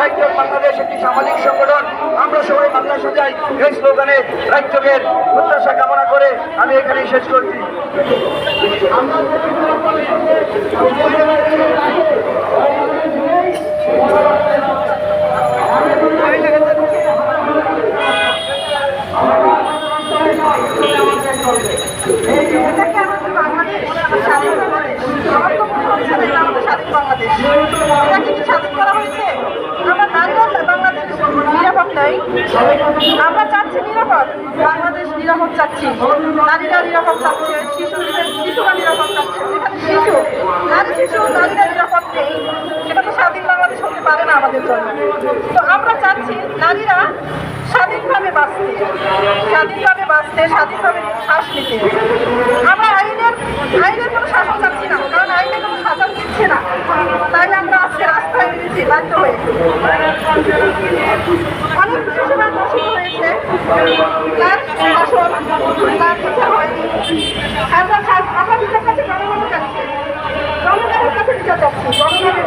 রাজ্য বাংলাদেশ একটি সামাজিক সংগঠন। আমরা সবাই বাংলা সাজাই এই স্লোগানে রাজ্যের প্রত্যাশা কামনা করে আমি এখানেই শেষ করছি। বাংলাদেশ স্বাধীন বাংলাদেশ আমার তো মনে হচ্ছে না এটা আমাদের স্বাধীন বাংলাদেশ এটাকে কি স্বাধীন করা হয়েছে আমরা নারীরা বাংলাদেশ নেই আমরা চাচ্ছি নিরাপদ, বাংলাদেশ নিরাপদ চাচ্ছি, নারীরা নিরাপদ চাচ্ছে শিশু শিশুরা নিরাপদ চাচ্ছে শিশু, নারী শিশু নারীরা নিরাপদ নেই, সেটা তো স্বাধীন বাংলাদেশ হতে পারে না আমাদের জন্য। তো আমরা চাচ্ছি নারীরা স্বাধীনভাবে বাঁচতে স্বাধীনভাবে বাঁচতে, স্বাধীনভাবে শ্বাস নিতে। আমরা আইনের আইনের কোনো শাসন চাচ্ছি না, কারণ আইনে কোনো শাসন দিচ্ছে না। তাই আমরা আজকে রাস্তায় বেরিয়েছি বাধ্য হয়ে। তার শাসন তার বিচার হয়নি। আমরা আমরা কাছে জনগণের কাছে। জনগণের কাছে বিচার চাচ্ছি। জনগণের